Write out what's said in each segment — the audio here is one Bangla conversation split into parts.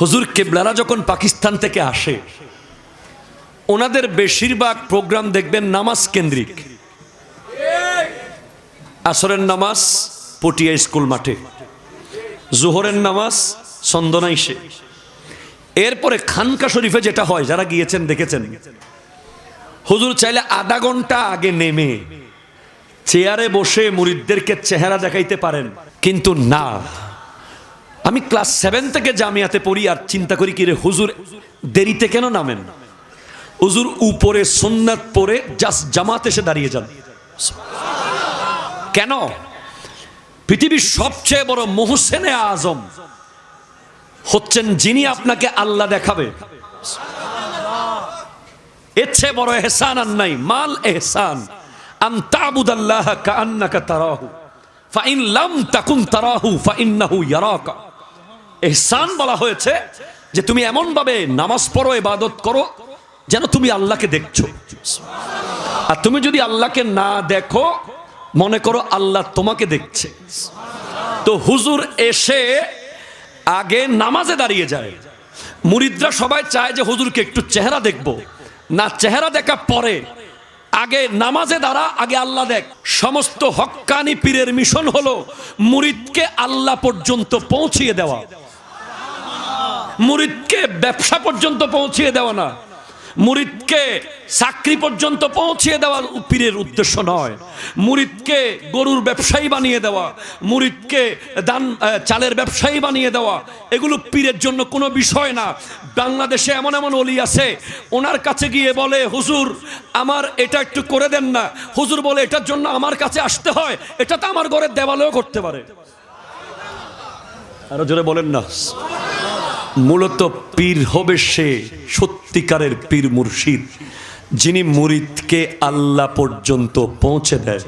হুজুর কেবলারা যখন পাকিস্তান থেকে আসে, ওনাদের বেশিরভাগ প্রোগ্রাম দেখবেন নামাজ কেন্দ্রিক। আসরের নামাজ পটিয়া স্কুল মাঠে, জোহরের নামাজ চন্দনাইশে এরপরে খানকা শরীফে যেটা হয়, যারা গিয়েছেন, দেখেছেন। হুজুর চাইলে আধা ঘণ্টা আগে নেমে, চেয়ারে বসে মুরিদদেরকে চেহারা দেখাইতে পারেন, কিন্তু না। আমি ক্লাস সেভেন থেকে জামিয়াতে পড়ি, আর চিন্তা করি কি রে, হুজুর দেরিতে কেন নামেন? হুজুর উপরে সুন্নাত পরে জাস্ট জামাত এসে দাঁড়িয়ে যান। কেন? পৃথিবীর সবচেয়ে বড় মোহসেনে আজম হচ্ছেন যিনি আপনাকে আল্লাহ দেখাবে। এর চেয়ে বড় এহসান আর নাই, মাল এহসান। আন তাবুদাল্লাহ কাআন্নাকা তারাহু। ফাইন লাম তাকুন তারাহু ফাইন্নাহু ইয়ারাকা। এহসান বলা হয়েছে যে তুমি এমন ভাবে নামাজ পড়ো, ইবাদত করো যেন তুমি আল্লাহকে দেখছ। আর তুমি যদি আল্লাহকে না দেখো, মনে করো আল্লাহ তোমাকে দেখছে। তো হুজুর এসে আগে নামাজে দাঁড়িয়ে যায়। মুরিদরা সবাই চায় যে হুজুরকে একটু চেহারা দেখব। না, চেহারা দেখা পরে। আগে নামাজে দাঁড়া, আগে আল্লাহ দেখ। সমস্ত হক্কানি পীরের মিশন হলো মুরিদকে আল্লাহ পর্যন্ত পৌঁছিয়ে দেওয়া। মুরিদকে ব্যবসা পর্যন্ত পৌঁছিয়ে দেওয়া না। মুরিদকে চাকরি পর্যন্ত পৌঁছিয়ে দেওয়া পীরের উদ্দেশ্য নয়। মুরিদকে গরুর ব্যবসায়ী বানিয়ে দেওয়া, মুরিদকে দান চালের ব্যবসায়ী বানিয়ে দেওয়া, এগুলো পীরের জন্য কোনো বিষয় না। বাংলাদেশে এমন এমন অলি আছে, ওনার কাছে গিয়ে বলে, হুজুর, আমার এটা একটু করে দেন না। হুজুর বলে, এটার জন্য আমার কাছে আসতে হয়, এটা তো আমার ঘরের দেওয়ালেও করতে পারে। আরও জোরে বলেন না। মূলত পীর হবে সে সত্যিকারের পীর মুর্শিদ যিনি মুরিদকে আল্লাহ পর্যন্ত পৌঁছে দেয়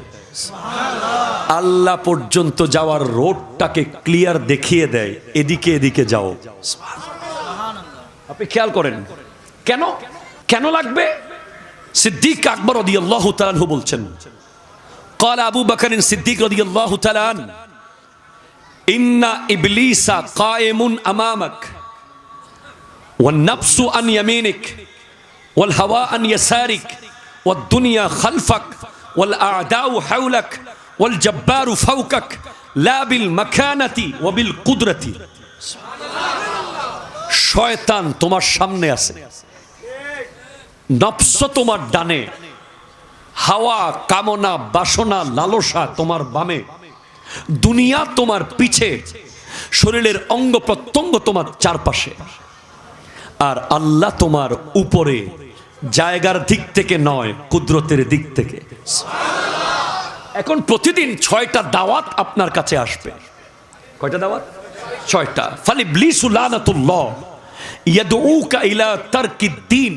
আল্লাহ পর্যন্ত যাওয়ার রোডটাকে ক্লিয়ার দেখিয়ে দেয় এদিকে এদিকে যাও আপনি খেয়াল করেন কেন কেন লাগবে সিদ্দিক আকবর রদি আল্লাহ তালানহু বলছেন قال أبو بكر الصديق رضي الله تعالى عنه إن إبليس قائم أمامك والنفس عن يمينك والهواء عن يسارك والدنيا خلفك والأعداء حولك والجبار فوقك لا بالمكانة وبالقدرة শয়তান তোমার সামনে আছে নফস তোমার ডানে হাওয়া কামনা বাসনা লালসা তোমার বামে দুনিয়া তোমার পিছে শরীরের অঙ্গ প্রত্যঙ্গ তোমার চারপাশে আর আল্লাহ তোমার উপরে জায়গার দিক থেকে নয়, কুদরতের দিক থেকে। এখন প্রতিদিন ছয়টা দাওয়াত আপনার কাছে আসবে। কয়টা দাওয়াত? ছয়টা। ফালি তারকিদ্দিন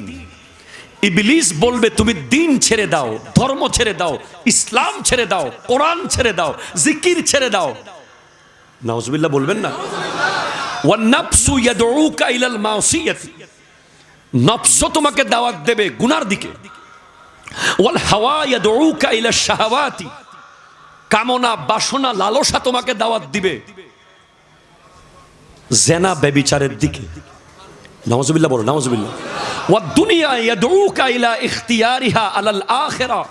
ইবলিস বলবে, তুমি দিন ছেড়ে দাও, ধর্ম ছেড়ে দাও, ইসলাম ছেড়ে দাও, কোরআন ছেড়ে দাও, জিকির ছেড়ে দাও। নাউজুবিল্লাহ বলবেন না? ওয়ান ওয়ান্নাফসু ইয়াদউকা ইলাল মাসিয়াতি নফস তোমাকে দাওয়াত দেবে গুনার দিকে। ওয়াল হাওয়া ইয়াদউকা ইলা শাহাওয়াতি। কামনা, বাসনা, লালসা তোমাকে দাওয়াত দিবে। জেনা বেবিচারের দিকে। নাউজুবিল্লাহ বলো নাউজুবিল্লাহ ওয়া দুনিয়া ইয়াদউকা ইলা ইখতিয়ারিহা আলাল আখিরা।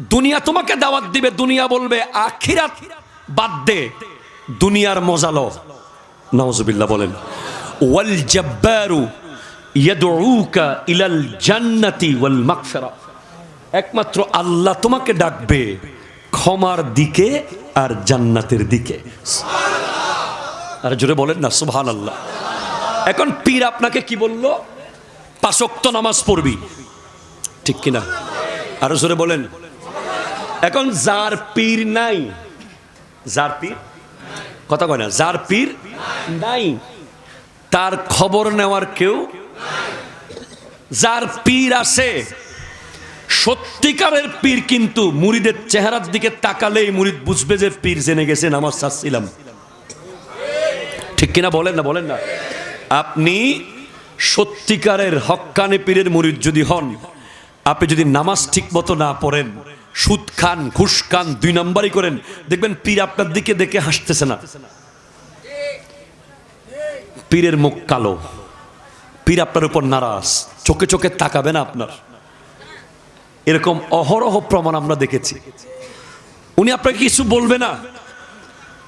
দুনিয়া তোমাকে দাওয়াত দিবে, দুনিয়া বলবে আখিরাত বাদ দে, দুনিয়ার মজা লো নাউজুবিল্লাহ বলেন। ওয়াল জাব্বারু একমাত্র আল্লাহ তোমাকে ডাকবে ক্ষমার দিকে আর জান্নাতের দিকে। আর জোরে বলেন না, সুবহানাল্লাহ। এখন পীর আপনাকে কি বলল? পাঁচক্ত নামাজ পড়বি। ঠিক কিনা? আরও জোরে বলেন। এখন যার পীর নাই, যার পীর? কথা কয় না, যার পীর নাই, তার খবর নেওয়ার কেউ যার পীর আছে, সত্যিকারের পীর কিন্তু মুরিদের চেহারার দিকে তাকালেই মুরিদ বুঝবে যে পীর জেনে গেছে, নামাজ চাচ্ছিলাম ঠিক কিনা বলেন না বলেন না। আপনি সত্যিকারের হক্কানে পীরের মুরিদ যদি হন, আপনি যদি নামাজ ঠিক মতো না পড়েন, সুদ খান, ঘুষ খান, দুই নাম্বারই করেন, দেখবেন পীর আপনার দিকে দেখে হাসতেছে না। পীরের মুখ কালো। পীর আপনার উপর নারাজ। চোখে চোখে তাকাবে না আপনার। এরকম অহরহ প্রমাণ আমরা দেখেছি। উনি আপনাকে কিছু বলবে না।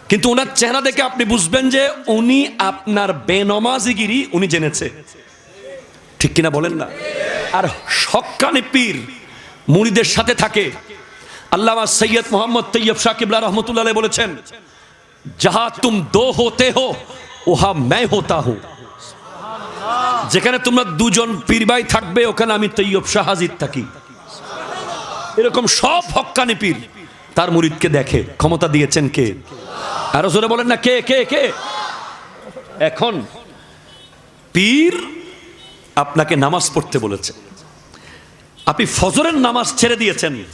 কিন্তু ওনার চেহারা দেখে আপনি বুঝবেন যে উনি আপনার বেনমাজিগিরি উনি জেনেছে। ঠিক কিনা বলেন না? আর সকানে পীর মুড়িদের সাথে থাকে। আল্লামা সৈয়দ মোহাম্মদ তৈয়ব সাকিবুল্লাহ রহমতুল্লাহ বলেছেন, যাহা তুম দো হতে হো ওহা ম্যায় হতা হো। যেখানে তোমরা দুজন পীর ভাই থাকবে, ওখানে আমি তৈয়ব শাহ থাকি। এরকম সব হক্কানি পীর। তার মুরিদকে দেখে, ক্ষমতা দিয়েছেন কে? আরও জোরে বলেন না, কে কে কে? এখন পীর আপনাকে নামাজ পড়তে বলেছে। আপনি ফজরের নামাজ ছেড়ে দিয়েছেন।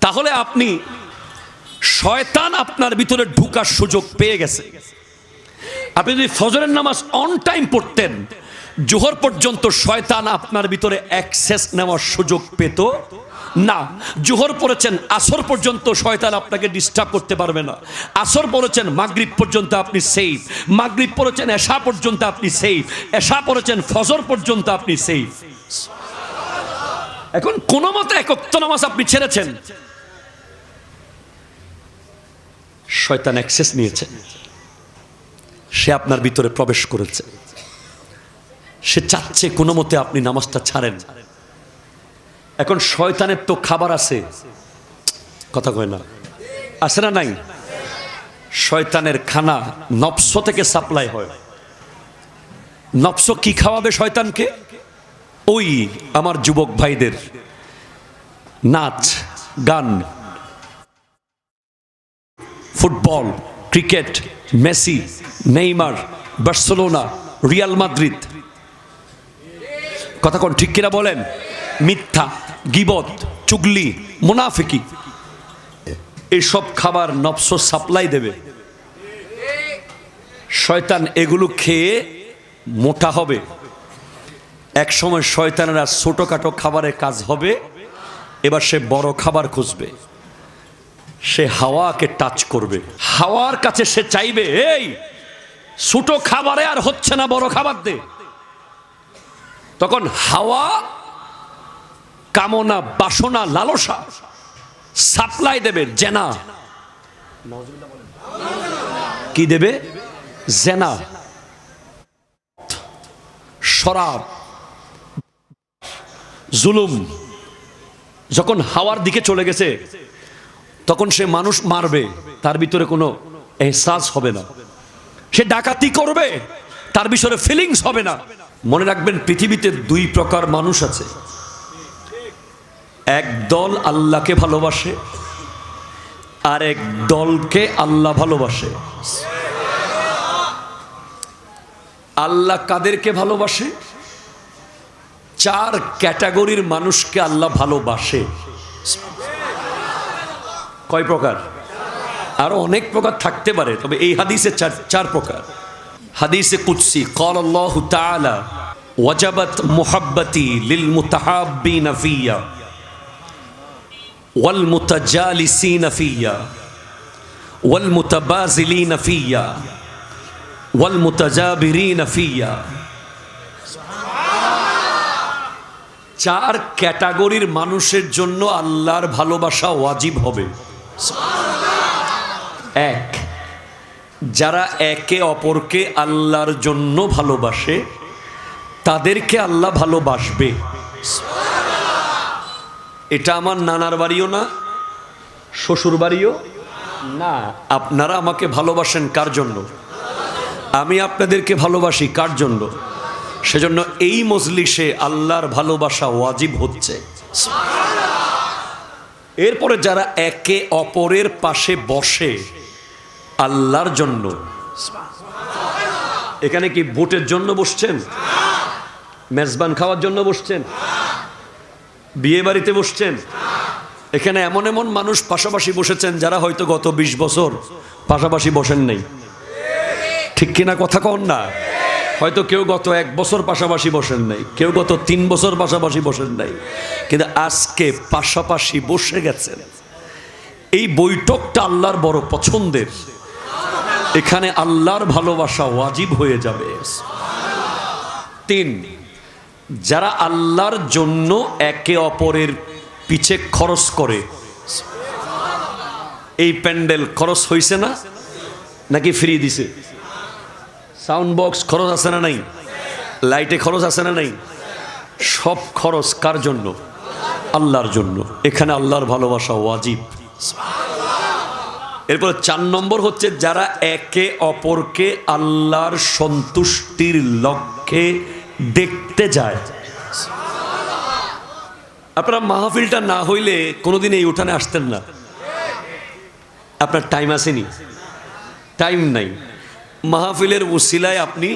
তাহলে আপনি শয়তান আপনার ভিতরে ঢুকার সুযোগ পেয়ে গেছে। আপনি যদি ফজরের নামাজ অন টাইম পড়তেন, জোহর পর্যন্ত শয়তান আপনার ভিতরে অ্যাক্সেস নেওয়ার সুযোগ পেত। না, জোহর পড়েছেন, আসর পর্যন্ত শয়তান আপনাকে ডিস্টার্ব করতে পারবে না। আসর পড়েছেন, মাগরিব পর্যন্ত আপনি সেফ মাগরিব পড়েছেন, এশা পর্যন্ত আপনি সেফ এশা পড়েছেন, ফজর পর্যন্ত আপনি সেফ এখন কোনো মতে একক্ত নামাজ আপনি ছেড়েছেন। শয়তান অ্যাক্সেস নিয়েছে। সে আপনার ভিতরে প্রবেশ করেছে। সে চাচ্ছে কোনো মতে আপনি নামাজটা ছাড়েন। এখন শয়তানের তো খাবার আছে। কথা কয় না। আছে না নাই? শয়তানের খানা নফস থেকে সাপ্লাই হয়। নফস কি খাওয়াবে শয়তানকে? ওই আমার যুবক ভাইদের নাচ, গান, football. Cricket, Messi, Neymar, Barcelona, Real Madrid. কথা কোন ঠিক কিনা বলেন? মিথ্যা গিবত চুগলি, মুনাফিকি। এইসব খাবার নফস সাপ্লাই দেবে। শয়তান এগুলো খেয়ে মোটা হবে। এক সময় শয়তানেরা ছোটখাটো খাবারের কাজ হবে, এবার সে বড় খাবার খুঁজবে। সে হাওয়াকে টাচ করবে। হাওয়ার কাছে সে চাইবে, এই ছোট খাবারে আর হচ্ছে না, বড় খাবার দে। তখন হাওয়া কামনা, বাসনা, লালসা সাপ্লাই দেবে জেনা। কি দেবে? জেনা। শরাব। জুলুম। যখন হাওয়ার দিকে চলে গেছে তখন সে মানুষ মারবে, তার ভিতরে কোনো এহসাস হবে না। সে ডাকাতি করবে, তার বিষয়ে ফিলিংস হবে না। মনে রাখবেন, পৃথিবীতে দুই প্রকার মানুষ আছে। এক দল আল্লাহকে ভালোবাসে, আর এক দলকে আল্লাহ ভালোবাসে। আল্লাহ কাদেরকে ভালোবাসে? চার ক্যাটাগরির মানুষকে আল্লাহ ভালোবাসে। কয় প্রকার? আরও অনেক প্রকার থাকতে পারে, তবে এই হাদিসে চার প্রকার। হাদিসে কুৎসি কল আল্লাহ তালা লিল মুতাহাব্বি নাফিয়া ওয়াল মুতাজালিসি নাফিয়া ওয়াল মুতাবাজিলি নাফিয়া ওয়াল মুতাজাবিরি নাফিয়া চার ক্যাটাগরির মানুষের জন্য আল্লাহর ভালোবাসা ওয়াজিব হবে। এক। যারা একে অপরকে আল্লাহর জন্য ভালোবাসে, তাদেরকে আল্লাহ ভালোবাসবে। এটা আমার নানার বাড়িও না, শ্বশুর বাড়িও না। আপনারা আমাকে ভালোবাসেন কার জন্য? আমি আপনাদেরকে ভালোবাসি কার জন্য? সেজন্য এই মজলিসে আল্লাহর ভালোবাসা ওয়াজিব হচ্ছে। এরপরে যারা একে অপরের পাশে বসে আল্লাহর জন্য, এখানে কি ভোটের জন্য বসছেন? মেজবান খাওয়ার জন্য বসছেন? বিয়ে বাড়িতে বসছেন? এখানে এমন এমন মানুষ পাশাপাশি বসেছেন যারা হয়তো গত ২০ বছর পাশাপাশি বসেন নাই। ঠিক কিনা কথা কন না? হয়তো কেউ গত এক বছর পাশাপাশি বসেন নাই, কেউ গত তিন বছর পাশাপাশি বসেন নাই, কিন্তু আজকে পাশাপাশি বসে গেছেন। এই বৈঠকটা আল্লাহর বড় পছন্দের। এখানে আল্লাহর ভালোবাসা ওয়াজিব হয়ে যাবে। তিন, যারা আল্লাহর জন্য একে অপরের পিছে খরচ করে, এই প্যান্ডেল খরচ হয়েছে না? নাকি ফ্রি দিছে? সাউন্ড বক্স খরচ আছে না নাই? লাইটে খরচ আছে না নাই? সব খরচ কার জন্য? আল্লাহর জন্য। এখানে আল্লাহর ভালোবাসা ওয়াজিব। এরপর চার নম্বর হচ্ছে যারা একে অপরকে আল্লাহর সন্তুষ্টির লক্ষ্যে দেখতে যায়। আপনারা মাহফিলটা না হইলে কোনোদিন এই উঠানে আসতেন না। আপনার টাইম আসেনি। টাইম নাই। মাহফিলের উসিলায় আপনি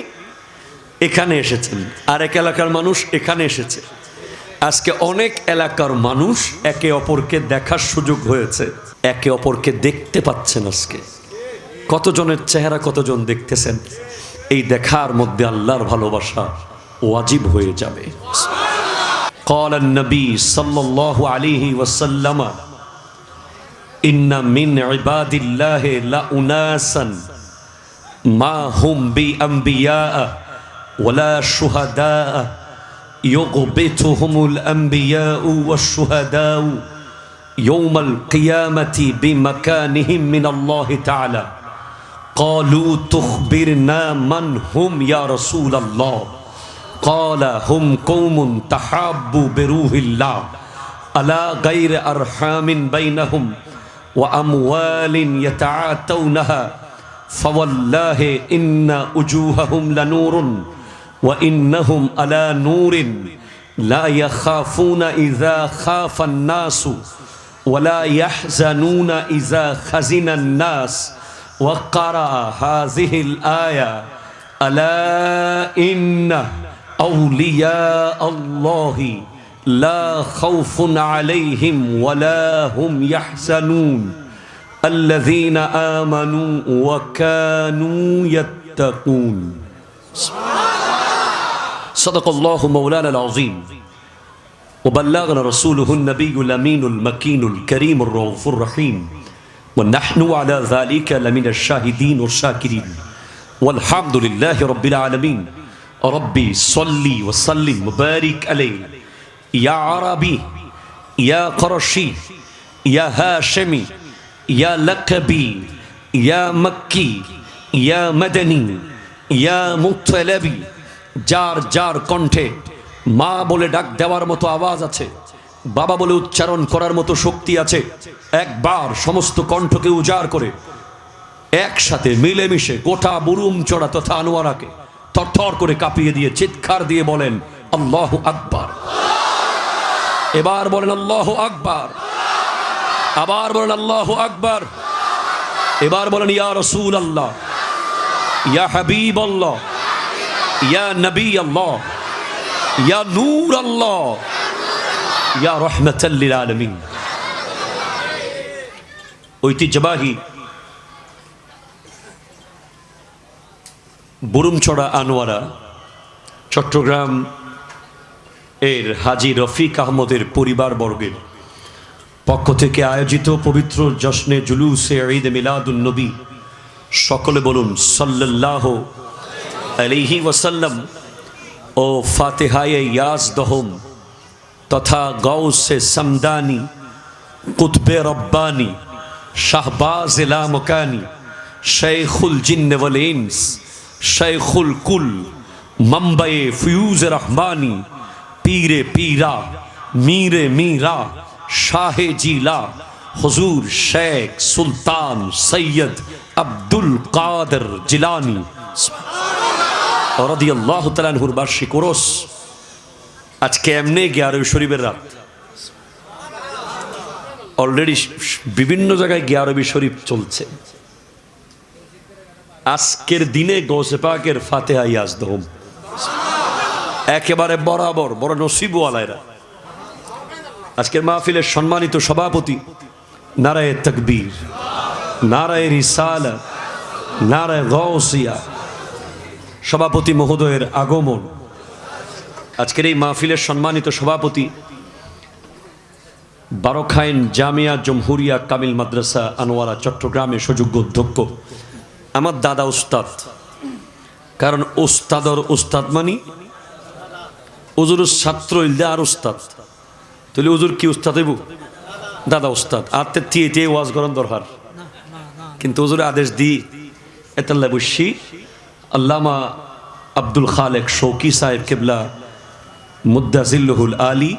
এখানে এসেছেন আর এক এলাকার মানুষ এখানে এসেছে আজকে অনেক এলাকার মানুষ একে অপরকে দেখার সুযোগ হয়েছে একে অপরকে দেখতে পাচ্ছেন আজকে কতজনের চেহারা কতজন দেখতেছেন এই দেখার মধ্যে আল্লাহর ভালোবাসা ওয়াজিব হয়ে যাবে قال النبي صلى الله عليه وسلم إن من عباد الله لأناسا ما هم بأنبياء ولا شهداء. يغبطهم الأنبياء والشهداء يوم القيامة بمكانهم من الله تعالى. قالوا تخبرنا من هم يا رسول الله. قال هم قوم تحابوا بروح الله. ألا غير أرحام بينهم وأموال يتعاتونها فوالله إن وجوههم لنور وإنهم على نور. لا يخافون إذا خاف الناس ولا يحزنون إذا خزن الناس. وقرأ هذه الآية ألا إن أولياء الله لا خوف عليهم ولا هم يحزنون. الذين آمنوا وكانوا يتقون. صدق الله مولانا العظيم. وبلغنا رسوله النبي الأمين المكين الكريم الرؤوف الرحيم. ونحن على ذلك لمن الشاهدين والشاكرين. والحمد لله رب العالمين. ربي صلي وسلم وبارك عليه. يا عربي يا قرشي يا هاشمي ইয়া লাকবি ইয়া মক্কি ইয়া মদনী ইয়া মুতালাবি যার যার কণ্ঠে মা বলে ডাক দেওয়ার মতো আওয়াজ আছে, বাবা বলে উচ্চারণ করার মতো শক্তি আছে, একবার সমস্ত কণ্ঠকে উজাড় করে একসাথে মিলেমিশে গোটা বুরুম চড়া তথা আনোয়ারাকে থরথর করে কাঁপিয়ে দিয়ে, চিৎকার দিয়ে বলেন, আল্লাহ আকবার। এবার বলেন, আল্লাহ আকবার। আবার বলেন, আল্লাহ আকবার। এবার বলেন, ইয়া রসুল আল্লাহ ইয়া হাবিব আল্লাহ ইয়া নবী আল্লাহ ইয়া নূর আল্লাহ ইয়া রহমতাল্লিল আলমিন ঐতিহ্যবাহী বুরুমছড়া আনোয়ারা চট্টগ্রাম এর হাজি রফিক আহমদের পরিবারবর্গের পক্ষ থেকে আয়োজিত পবিত্র জশ্নে জুলুসে ঈদ মিলাদুন নবী। সকলে বলুন, সাল্লাল্লাহ আলাইহি ওয়াসাল্লাম ও ফাতেহায়ে ইয়াজ দহম তথা গৌসে সমদানি, কুতবে রব্বানি, শাহবাজ ইলামকানি শেখুল জিন্ন ওয়াল ইনস শেখুল কুল মুম্বাই ফিউজ রহমানি, পীরে পীরা, মীরে মীরা শাহে জিলা হজুর শেখ সুলতান সৈয়দ আব্দুল কাদের জিলানি। রদিয়াল্লাহ তালানহুর বার্ষিক ওরস। আজকে এমনি গিয়ারবি শরীফের রাত। অলরেডি বিভিন্ন জায়গায় গিয়ারবি শরীফ চলছে। আজকের দিনে গৌসে পাকের ফাতেহা ইয়াজ দহম একেবারে বরাবর বড় নসিবওয়ালায়রা আজকের মাহফিলের সম্মানিত সভাপতি, নারায় তকবীর, নারায় রিসালা, নারায় গৌসিয়া সভাপতি মহোদয়ের আগমন। আজকের এই মাহফিলের সম্মানিত সভাপতি, বারোখাইন জামিয়া জমহুরিয়া কামিল মাদ্রাসা, আনোয়ারা চট্টগ্রামের সুযোগ্য অধ্যক্ষ। আমার দাদা উস্তাদ। কারণ উস্তাদর উস্তাদ মানি উজুর ছাত্র ইলদে আর উস্তাদ। তাহলে উজুর কি উস্তাদ হইব? দাদা উস্তাদ, আর তে তিয়ে তিয়ে ওয়াজ করেন দরকার। কিন্তু উজুরে আদেশ দি, এতাল্লা বসি আল্লামা আব্দুল খালেক শৌকি সাহেব কেবলা মুদাজিল্লুহুল আলী,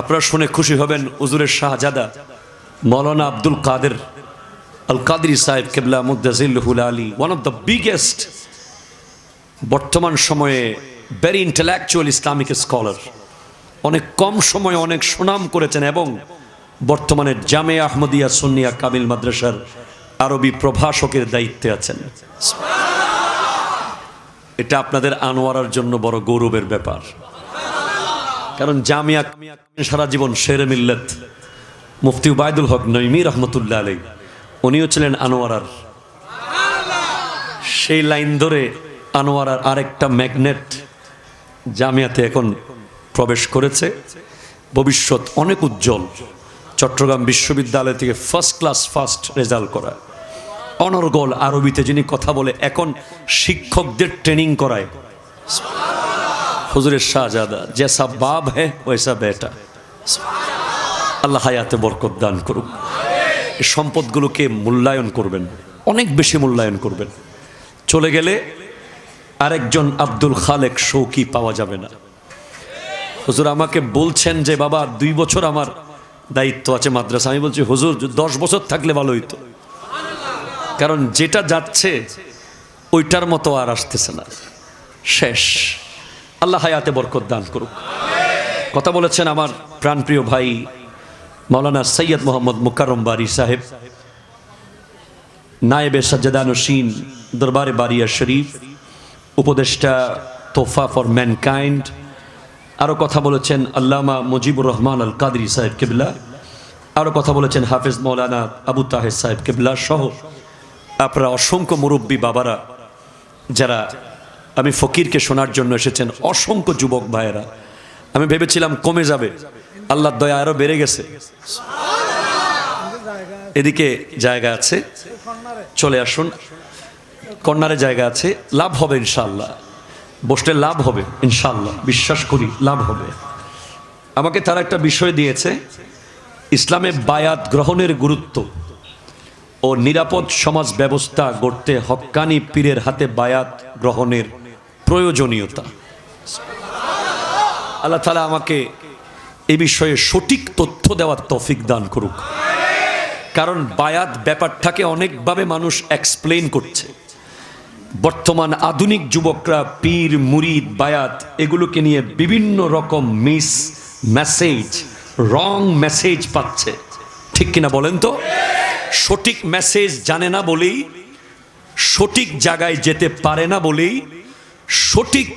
আপনারা শুনে খুশি হবেন উজুরের শাহজাদা মৌলানা আব্দুল কাদের আল কাদরি সাহেব কেবলা মুদাজিল্লুহুল আলী ওয়ান অফ দ্য বিগেস্ট বর্তমান সময়ে ভেরি ইন্টেলেকচুয়াল ইসলামিক স্কলার অনেক কম সময়ে অনেক সুনাম করেছেন এবং বর্তমানে জামে আহমদিয়া সুন্নিয়া কামিল মাদ্রাসার আরবি প্রভাষকের দায়িত্বে আছেন। এটা আপনাদের আনোয়ারার জন্য বড় গৌরবের ব্যাপার। কারণ জামিয়া সারা জীবন শেরে মিল্লত মুফতি উবায়দুল হক নইমি রহমতুল্লাহ আলী উনিও ছিলেন আনোয়ারার। সেই লাইন ধরে আনোয়ারার আরেকটা ম্যাগনেট জামিয়াতে এখন প্রবেশ করেছে। ভবিষ্যৎ অনেক উজ্জ্বল। চট্টগ্রাম বিশ্ববিদ্যালয় থেকে ফার্স্ট ক্লাস ফার্স্ট রেজাল্ট করা। অনর্গল আরবিতে যিনি কথা বলে, এখন শিক্ষকদের ট্রেনিং করায়। হুজুরের শাহজাদা, জেসা বাপ হ্যাঁ ওয়েসা বেটা। আল্লাহ হায়াতে বরকত দান করুক। এই সম্পদগুলোকে মূল্যায়ন করবেন, অনেক বেশি মূল্যায়ন করবেন। চলে গেলে আরেকজন আব্দুল খালেক শৌকি পাওয়া যাবে না। হুজুর আমাকে বলছেন যে, বাবা, দুই বছর আমার দায়িত্ব আছে মাদ্রাসা। আমি বলছি, হুজুর, দশ বছর থাকলে ভালো হইতো। কারণ যেটা যাচ্ছে, ওইটার মতো আর আসতেছে না। শেষ। আল্লাহ হায়াতে বরকত দান করুক। কথা বলেছেন আমার প্রাণপ্রিয় ভাই মৌলানা সৈয়দ মোহাম্মদ মুকারম বারি সাহেব, নায়েবে সাজ্জাদানুসীন দরবারে বারিয়া শরীফ, উপদেষ্টা তোফা ফর ম্যানকাইন্ড আরও কথা বলেছেন আল্লামা মুজিবুর রহমান আল কাদরি সাহেব কেবলা আরও কথা বলেছেন হাফেজ মৌলানা আবু তাহেদ সাহেব কেবলা সহ আপনারা অসংখ্য মুরব্বী বাবারা, যারা আমি ফকিরকে শোনার জন্য এসেছেন, অসংখ্য যুবক ভাইয়েরা। আমি ভেবেছিলাম কমে যাবে, আল্লাহর দয়া আরও বেড়ে গেছে। এদিকে জায়গা আছে, চলে আসুন। কর্নারে জায়গা আছে, লাভ হবে ইনশাল্লাহ বসলে লাভ হবে ইনশাল্লাহ বিশ্বাস করি, লাভ হবে। আমাকে তারা একটা বিষয় দিয়েছে, ইসলামে বায়াত গ্রহণের গুরুত্ব ও নিরাপদ সমাজ ব্যবস্থা গড়তে হক্কানি পীরের হাতে বায়াত গ্রহণের প্রয়োজনীয়তা। আল্লাহ তালা আমাকে এ বিষয়ে সঠিক তথ্য দেওয়ার তফিক দান করুক। কারণ বায়াত ব্যাপারটাকে অনেকভাবে মানুষ এক্সপ্লেন করছে। বর্তমান আধুনিক যুবকরা, পীর, মুরিদ, বায়াত, এগুলোকে নিয়ে বিভিন্ন রকম মিস মেসেজ, রং মেসেজ পাচ্ছে। ঠিক কিনা বলেন তো? সঠিক মেসেজ জানে না বলেই, সঠিক জায়গায় যেতে পারে না বলেই, সঠিক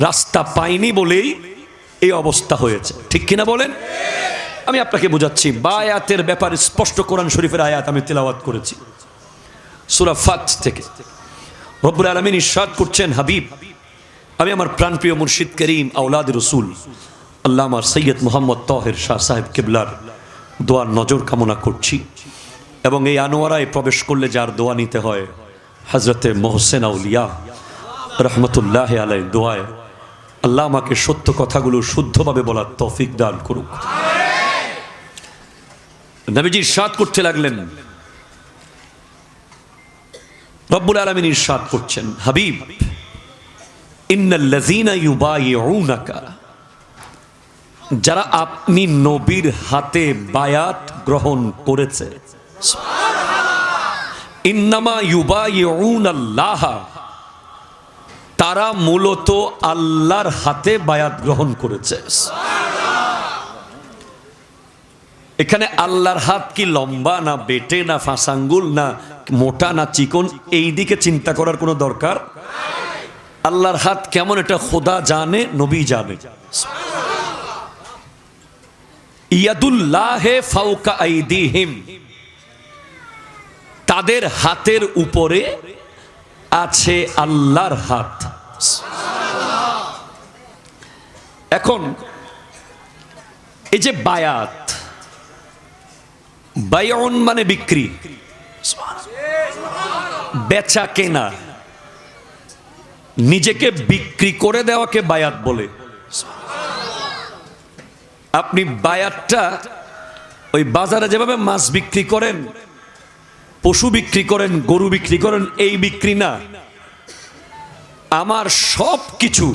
রাস্তা পায়নি বলেই এই অবস্থা হয়েছে। ঠিক কিনা বলেন? আমি আপনাকে বোঝাচ্ছি, বায়াতের ব্যাপারে স্পষ্ট কোরআন শরীফের আয়াত আমি তেলাওয়াত করেছি। সুরা ফাত থেকে। রব্বুল আলমিন ইরশাদ করছেন, হাবিব, আমি আমার প্রাণপ্রিয় মুর্শিদ করিম আউলাদ রসুল আল্লাহ আমার সৈয়দ মোহাম্মদ তহের শাহ সাহেব কেবলার দোয়ার নজর কামনা করছি। এবং এই আনোয়ারায় প্রবেশ করলে যার দোয়া নিতে হয় হজরতে মোহসেন আউলিয়া রহমতুল্লাহ আলাই দোয়ায়, আল্লাহ আমাকে সত্য কথাগুলো শুদ্ধভাবে বলার তৌফিক দান করুক। নবীজি সাত করতে লাগলেন। রব্বুল আলমিন ইরশাদ করছেন, হাবিব যারা আপনি নবীর হাতে বায়াত গ্রহণ করেছে। ইন্নামা তারা মূলত আল্লাহর হাতে বায়াত গ্রহণ করেছে। এখানে আল্লাহর হাত কি লম্বা না বেটে না ফাঁসাঙ্গুল না মোটা না চিকন এই দিকে চিন্তা করার কোনো দরকার? আল্লাহর হাত কেমন এটা খোদা জানে, নবী জানে। ফাউকা তাদের হাতের উপরে আছে আল্লাহর হাত। এখন, এই যে বায়াত বায়ন মানে বিক্রি। বেচা কেনা। নিজেকে বিক্রি করে দেওয়াকে বায়াত বলে। আপনি বায়াতটা ওই বাজারে যেভাবে মাছ বিক্রি করেন, পশু বিক্রি করেন, গরু বিক্রি করেন, এই বিক্রি না। আমার সব কিছু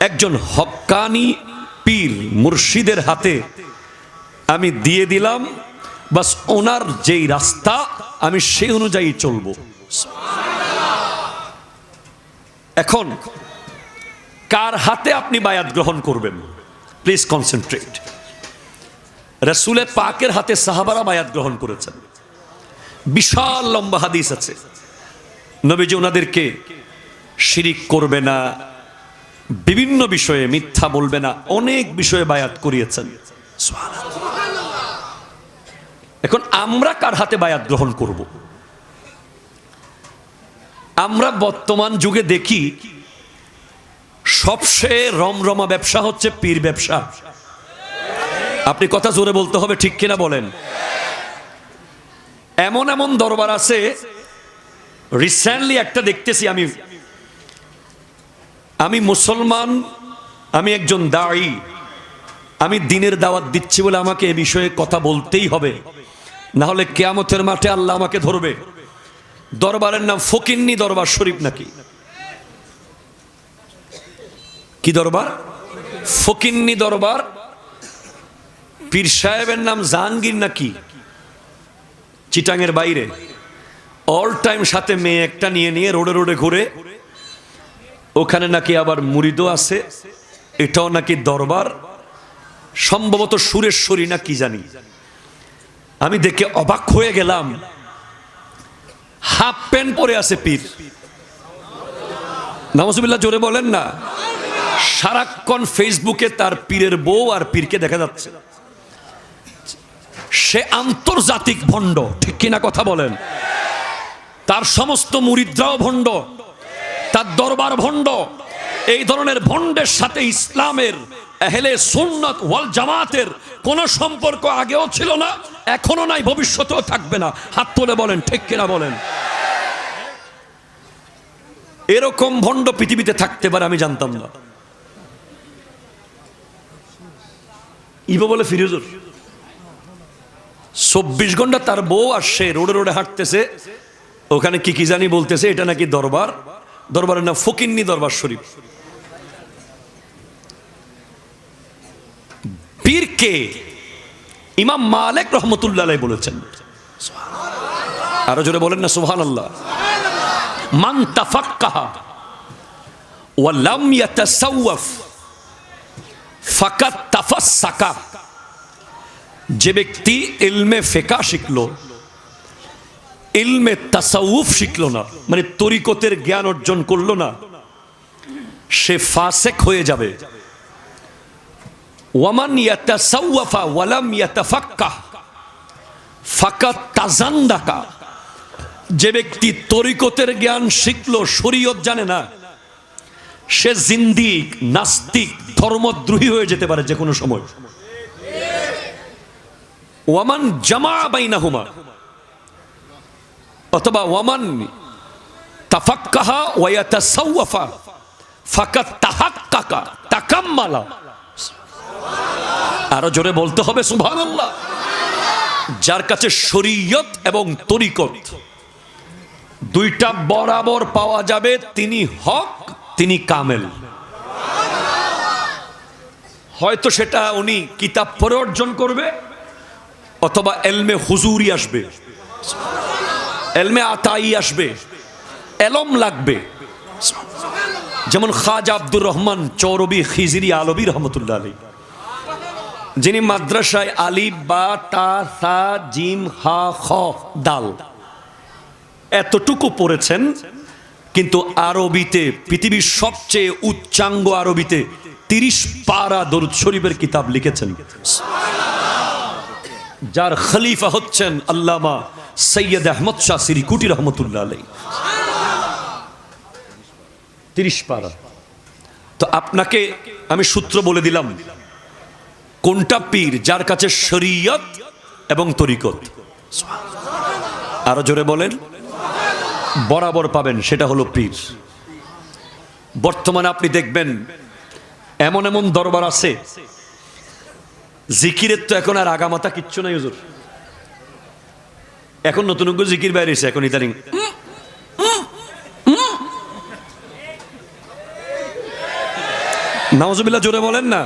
একজন হক্কানি পীর মুর্শিদের হাতে আমি দিয়ে দিলাম। বাস ওনার যেই রাস্তা, আমি সেই অনুযায়ী চলব। এখন, কার হাতে আপনি বায়াত গ্রহণ করবেন? প্লিজ কনসেন্ট্রেট রসুলের পাকের হাতে সাহাবারা বায়াত গ্রহণ করেছেন। বিশাল লম্বা হাদিস আছে। নবীজি ওনাদেরকে শিরিক করবে না, বিভিন্ন বিষয়ে মিথ্যা বলবে না, অনেক বিষয়ে বায়াত করিয়েছেন। এখন আমরা কার হাতে বায়াত গ্রহণ করব? আমরা বর্তমান যুগে দেখি, সবচেয়ে রমরমা ব্যবসা হচ্ছে পীর ব্যবসা। আপনি কথা জোরে বলতে হবে, ঠিক কিনা বলেন? এমন এমন দরবার আছে রিসেন্টলি একটা দেখতেছি আমি। আমি মুসলমান, আমি একজন দায়ী, আমি দিনের দাওয়াত দিচ্ছি বলে আমাকে এ বিষয়ে কথা বলতেই হবে। না হলে কেয়ামতের মাঠে আল্লাহ আমাকে ধরবে। দরবারের নাম ফকিন্নি দরবার শরীফ নাকি? কি দরবার? ফকিন্নি দরবার। পীর সাহেবের নাম জাহাঙ্গীর নাকি? চিটাঙের বাইরে। অল টাইম সাথে মেয়ে একটা নিয়ে নিয়ে রোডে রোডে ঘুরে। ওখানে নাকি আবার মুরিদও আছে। এটাও নাকি দরবার। সম্ভবত সুরেশ্বরী না কি জানি। আমি দেখে অবাক হয়ে গেলাম। হাফ প্যান্ট পরে আছে পীর। নামসুবিল্লাহ জোরে বলেন না। সারাক্ষণ ফেসবুকে তার পীরের বউ আর পীরকে দেখা যাচ্ছে। সে আন্তর্জাতিক ভণ্ড, ঠিক কিনা কথা বলেন? তার সমস্ত মুরিদ্রাও ভণ্ড। তার দরবার ভণ্ড। এই ধরনের ভণ্ডের সাথে ইসলামের এহেলে সুন্নত ওয়াল জামাতের কোন সম্পর্ক আগেও ছিল না এখনও নাই, ভবিষ্যতেও থাকবে না। হাত তুলে বলেন, ঠিক কিনা বলেন? এরকম ভণ্ড পৃথিবীতে থাকতে পারে, আমি জানতাম না। ইবো বলে ফিরোজুর চব্বিশ ঘণ্টা তার বউ আসছে, রোডে রোডে হাঁটতেছে। ওখানে কি কি জানি বলতেছে, এটা নাকি দরবার? দরবারের নাম ফকিন্নি দরবার শরীফ। পীরকে ইমাম মালিক রহমতুল্লাহ বলেছেন। আরও জোরে বলেন না সুহান আল্লাহ মান তাফাক্কাহা ওয়া লাম ইয়াতাসাওয়াফ ফাকাত তাফাসসাকা যে ব্যক্তি ইলমে ফেকা শিখলো, ইলমে তাসাউফ শিখলো না মানে তরিকতের জ্ঞান অর্জন করল না, সে ফাসেক হয়ে যাবে। ওয়ামান ইয়াতাসাওয়াফা ওয়ালাম ইয়াতাফাক্কাহ ফাকাত তাজান্দাকা যে ব্যক্তি তরিকতের জ্ঞান শিখলো, শরীয়ত জানে না, সে জিন্দিক, নাস্তিক, ধর্মদ্রোহী হয়ে যেতে পারে যে কোনো সময়। ওয়ামান জামা বাইনাহুমা অথবা ওয়ামান তাফাক্কাহা ওয়ায়াতাসাওয়াফা ফাকাত তাহাক্কাকা, তাকাম্মালা। আরও জোরে বলতে হবে, সুবহানাল্লাহ। যার কাছে শরীয়ত এবং তরিকত, দুইটা বরাবর পাওয়া যাবে, তিনি হক, তিনি কামেল। হয়তো সেটা উনি কিতাব পরে অর্জন করবে, অথবা এলমে হুজুরি আসবে, এলমে আতাই আসবে, এলম লাগবে। যেমন খাজা আব্দুর রহমান চৌরবি খিজিরি আলবী রহমতুল্লাহ আলী যিনি মাদ্রাসায় আলিফ, বা, তা, সা, জিম, হা, খ, দাল। এতটুকু পড়েছেন, কিন্তু আরবিতে, পৃথিবীর সবচেয়ে উচ্চাঙ্গ আরবিতে তিরিশ পারা দরুদ শরীফের কিতাব লিখেছেন। যার খলিফা হচ্ছেন আল্লামা সৈয়দ আহমদ শাহ সিরিকুটি রহমতুল্লাহ আলাই তিরিশ পারা। তো আপনাকে আমি সূত্র বলে দিলাম কোনটা পীর যার কাছে শরীয়ত এবং তরিকত? আরও জোরে বলেন। বরাবর পাবেন, সেটা হলো পীর। বর্তমানে আপনি দেখবেন, এমন এমন দরবার আছে, জিকিরের তো এখন আর আগামাতা কিচ্ছু নাই হুজুর। এখন নতুন জিকির বাইরেছে এখন ইদানিং। নাওজবিল্লা জোরে বলেন না।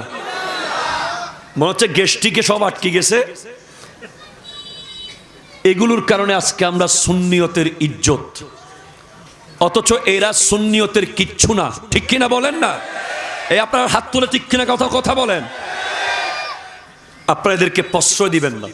মনে হচ্ছে গেস্টিকে সব আটকে গেছে। এগুলোর কারণে আজকে আমরা সুন্নিয়তের ইজ্জত। অথচ এরা সুন্নিয়তের কিচ্ছু না। ঠিক কিনা বলেন না? এই আপনার হাত তুলে ঠিক কিনা কথা কথা বলেন। আপনারা এদেরকে প্রশ্রয় দিবেন না।